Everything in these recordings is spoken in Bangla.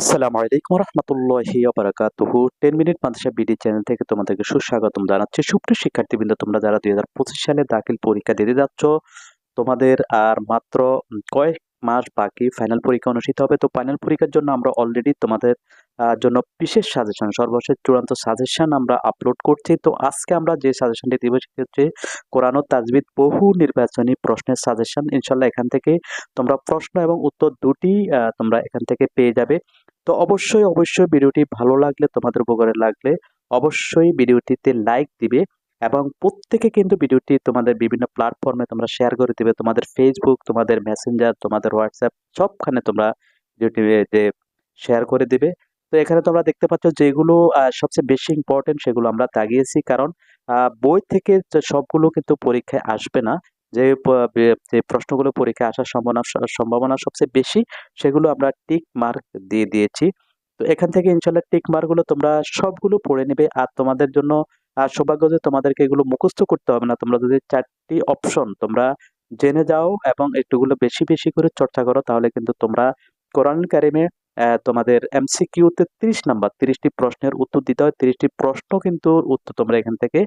আসসালামু আলাইকুম রহমতুল্লাহি বারাকাতুহু ten minute Madrasa BD channel থেকে তোমাদেরকে সুস্বাগতম জানাচ্ছি। সুপ্রিয় শিক্ষার্থীবৃন্দ, তোমরা যারা দুই হাজার পঁচিশ সালে দাখিল পরীক্ষা দিতে যাচ্ছ, তোমাদের আর মাত্র কয়েক মাস বাকি ফাইনাল পরীক্ষা অনুষ্ঠিত হবে। তো ফাইনাল পরীক্ষার জন্য আমরা অলরেডি তোমাদের জন্য বিশেষ সাজেশন সর্বশেষ চূড়ান্ত সাজেশন আমরা আপলোড করছি। তো আজকে আমরা যে সাজেশনটি দিব সেটি হচ্ছে কোরআন তাজবিদ বহু নির্বাচনী প্রশ্নের সাজেশন ইনশাল্লাহ এখান থেকে তোমরা প্রশ্ন এবং উত্তর দুটি তোমরা এখান থেকে পেয়ে যাবে। তো অবশ্যই অবশ্যই ভিডিওটি ভালো লাগলে, তোমাদের উপকারে লাগলে অবশ্যই ভিডিওটিতে লাইক দিবে এবং প্রত্যেকে কিন্তু ভিডিওটি তোমাদের বিভিন্ন প্ল্যাটফর্মে তোমরা শেয়ার করে দিবে। তোমাদের ফেসবুক তোমাদের মেসেঞ্জার তোমাদের হোয়াটসঅ্যাপ সবখানে তোমরা ভিডিওটি যে শেয়ার করে দিবে। তো এখানে তোমরা দেখতে পাচ্ছ যেগুলো সবচেয়ে বেশি ইম্পর্টেন্ট সেগুলো আমরা তাগিয়েছি। কারণ বই থেকে সবগুলো কিন্তু পরীক্ষায় আসবে না। যে যে প্রশ্নগুলো পরীক্ষায় আসার সম্ভাবনা সম্ভাবনা সবচেয়ে বেশি, সেগুলো আমরা টিক মার্ক দিয়ে দিয়েছি। তো এখান থেকে ইনশাল্লাহ টিক মার্কগুলো তোমরা সবগুলো পড়ে নেবে আর তোমাদের জন্য, আর সৌভাগ্য যে তোমাদেরকে এগুলো মুখস্থ করতে হবে না। তোমরা যদি চারটি অপশন তোমরা জেনে যাও এবং একটুগুলো বেশি বেশি করে চর্চা করো, তাহলে কিন্তু তোমরা কোরআন কারিমে তোমাদের এমসিকিউতে তিরিশ নাম্বার, তিরিশটি প্রশ্নের উত্তর দিতে হয়। তিরিশটি প্রশ্ন কিন্তু উত্তর তোমরা এখান থেকে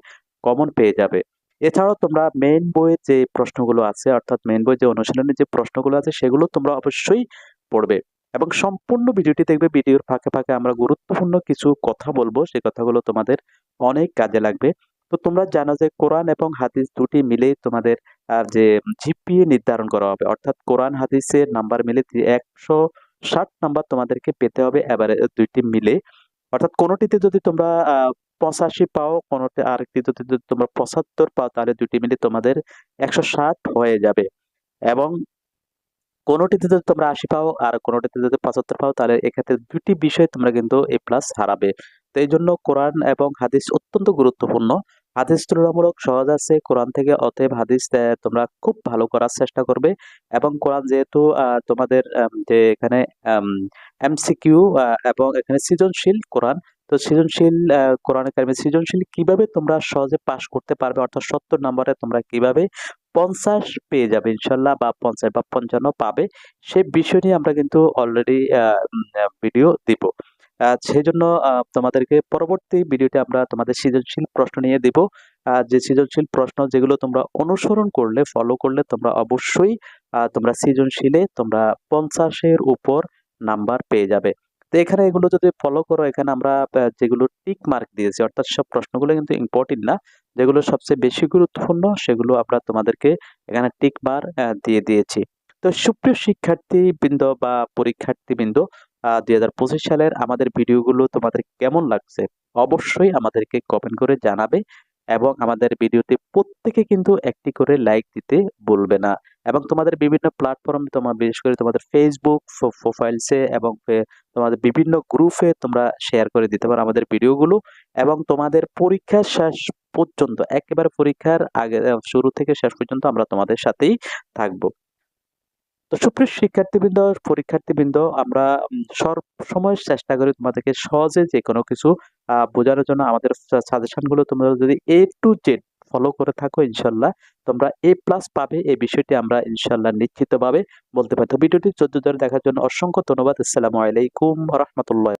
কমন পেয়ে যাবে। এছাড়াও তোমরা মেইন বইয়ের যে প্রশ্নগুলো আছে, অর্থাৎ মেইন বই যে অনুশীলনের যে প্রশ্নগুলো আছে, সেগুলো তোমরা অবশ্যই পড়বে। এবং সম্পূর্ণ ভিডিওটি দেখবে, ভিডিওর ফাঁকে ফাঁকে আমরা গুরুত্বপূর্ণ কিছু কথা বলব সেই কথাগুলো তোমাদের অনেক কাজে লাগবে। তো তোমরা জানো যে কোরআন এবং হাদিস দুটি মিলেই তোমাদের যে জিপিএ নির্ধারণ করা হবে। অর্থাৎ কোরআন হাদিসের নাম্বার মিলে একশো ষাট নাম্বার তোমাদেরকে পেতে হবে, এবারে দুইটি মিলে। অর্থাৎ কোনোটিতে যদি তোমরা পঁচাশি পাও কোনোটি আরেকটি যদি তোমরা পঁচাত্তর পাও, তাহলে দুটি মিলে তোমাদের একশো ষাট হয়ে যাবে। এবং কোনোটিতে যদি তোমরা আশি পাও আর কোনোটিতে যদি পঁচাত্তর পাও, তাহলে এক্ষেত্রে দুটি বিষয় তোমরা কিন্তু এ প্লাস হারাবে। তো এই জন্য কোরআন এবং হাদিস অত্যন্ত গুরুত্বপূর্ণ। হাদিস তুলনামূলক সহজ আছে। কোরআন থেকে অতএব হাদিস তোমরা খুব ভালো করার চেষ্টা করবে। এবং কোরআন যেহেতু তোমাদের যে এখানে এমসিকিউ এবং এখানে সৃজনশীল কোরআন তো সৃজনশীল কোরআন একাডেমি সৃজনশীল কীভাবে তোমরা সহজে পাশ করতে পারবে? অর্থাৎ সত্তর নম্বরে তোমরা কীভাবে পঞ্চাশ পেয়ে যাবে ইনশাল্লাহ বা পঞ্চাশ বা পঞ্চান্ন পাবে সেই বিষয় নিয়ে আমরা কিন্তু অলরেডি ভিডিও দিব। সেই জন্য তোমাদেরকে পরবর্তী ভিডিওতে আমরা তোমাদের সৃজনশীল প্রশ্ন নিয়ে দিব। যে সৃজনশীল প্রশ্ন যেগুলো তোমরা অনুসরণ করলে ফলো করলে তোমরা অবশ্যই তোমরা সৃজনশীলে তোমরা পঞ্চাশের উপর নাম্বার পেয়ে যাবে। তো এখানে এগুলো যদি ফলো করো, এখানে আমরা যেগুলো টিক মার্ক দিয়েছি, অর্থাৎ সব প্রশ্নগুলো কিন্তু ইম্পর্টেন্ট না, যেগুলো সবচেয়ে বেশি গুরুত্বপূর্ণ, সেগুলো আমরা তোমাদেরকে এখানে টিক মার দিয়ে দিয়েছি। তো সুপ্রিয় শিক্ষার্থী বৃন্দ বা পরীক্ষার্থী বৃন্দ দুই হাজার পঁচিশ সালের আমাদের ভিডিওগুলো তোমাদের কেমন লাগছে, অবশ্যই আমাদেরকে কমেন্ট করে জানাবে। এবং আমাদের ভিডিওতে প্রত্যেকে কিন্তু একটি করে লাইক দিতে বলবে না। এবং তোমাদের বিভিন্ন প্ল্যাটফর্ম তোমার বিশেষ করে তোমাদের ফেসবুক প্রোফাইলসে এবং তোমাদের বিভিন্ন গ্রুপে তোমরা শেয়ার করে দিতে পারো আমাদের ভিডিওগুলো। এবং তোমাদের পরীক্ষা শেষ পর্যন্ত, একেবারে পরীক্ষার আগে শুরু থেকে শেষ পর্যন্ত আমরা তোমাদের সাথেই থাকব। তো সুপ্রিয় শিক্ষার্থীবৃন্দ, পরীক্ষার্থীবৃন্দ, আমরা সব সময় চেষ্টা করি তোমাদেরকে সহজে যে কোনো কিছু বোঝানোর জন্য আমাদের সাজেশনগুলো তোমরা যদি এ টু জেড ফলো করে থাকো ইনশাল্লাহ, তোমরা এ প্লাস পাবে, এই বিষয়টি আমরা ইনশাল্লাহ নিশ্চিতভাবে বলতে পারি। ভিডিওটি চোদ্দ ধরে দেখার জন্য অসংখ্য ধন্যবাদ। আসসালামু আলাইকুম রহমতুল্লাহ।